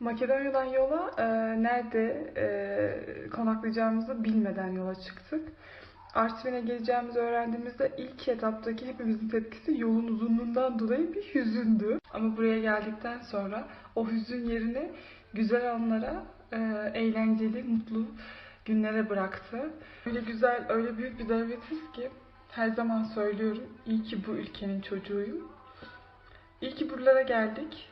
Makedonya'dan yola e, nerede e, konaklayacağımızı bilmeden yola çıktık. Artvin'e geleceğimizi öğrendiğimizde ilk etaptaki hepimizin tepkisi yolun uzunluğundan dolayı bir hüzündü. Ama buraya geldikten sonra o hüzün yerini güzel anlara, e, eğlenceli, mutlu günlere bıraktı. Öyle güzel, öyle büyük bir devletiz ki her zaman söylüyorum. İyi ki bu ülkenin çocuğuyum. İyi ki buralara geldik.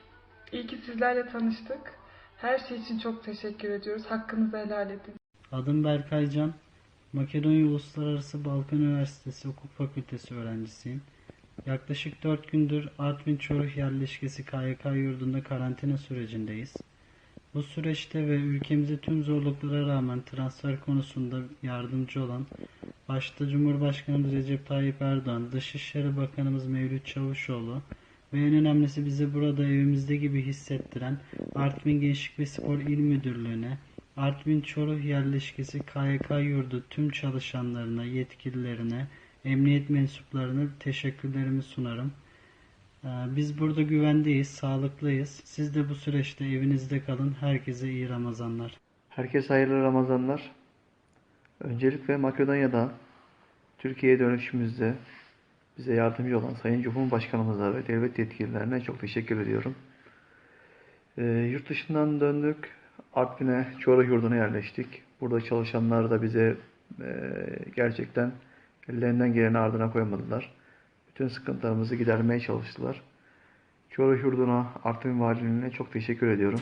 İyi ki sizlerle tanıştık. Her şey için çok teşekkür ediyoruz. Hakkınızı helal edin. Adım Berkay Can. Makedonya Uluslararası Balkan Üniversitesi Hukuk Fakültesi öğrencisiyim. Yaklaşık 4 gündür Artvin Çoruh yerleşkesi KYK yurdunda karantina sürecindeyiz. Bu süreçte ve ülkemize tüm zorluklara rağmen transfer konusunda yardımcı olan başta Cumhurbaşkanımız Recep Tayyip Erdoğan, Dışişleri Bakanımız Mevlüt Çavuşoğlu ve en önemlisi bizi burada evimizde gibi hissettiren Artvin Gençlik ve Spor İl Müdürlüğü'ne, Artvin Çoruh yerleşkesi KYK yurdu tüm çalışanlarına, yetkililerine, emniyet mensuplarına teşekkürlerimi sunarım. Ee, Biz burada güvendeyiz, sağlıklıyız. Siz de bu süreçte evinizde kalın. Herkese iyi Ramazanlar. Herkese hayırlı Ramazanlar. Öncelikle Makedonya'dan Türkiye'ye dönüşümüzde bize yardımcı olan Sayın Cumhurbaşkanımıza ve devlet yetkililerine çok teşekkür ediyorum. Ee, yurt dışından döndük. Artvin'e, Çoruh yurduna yerleştik. Burada çalışanlar da bize e, gerçekten ellerinden geleni ardına koymadılar. Bütün sıkıntılarımızı gidermeye çalıştılar. Çoruh yurduna, Artvin valiliğine çok teşekkür ediyorum.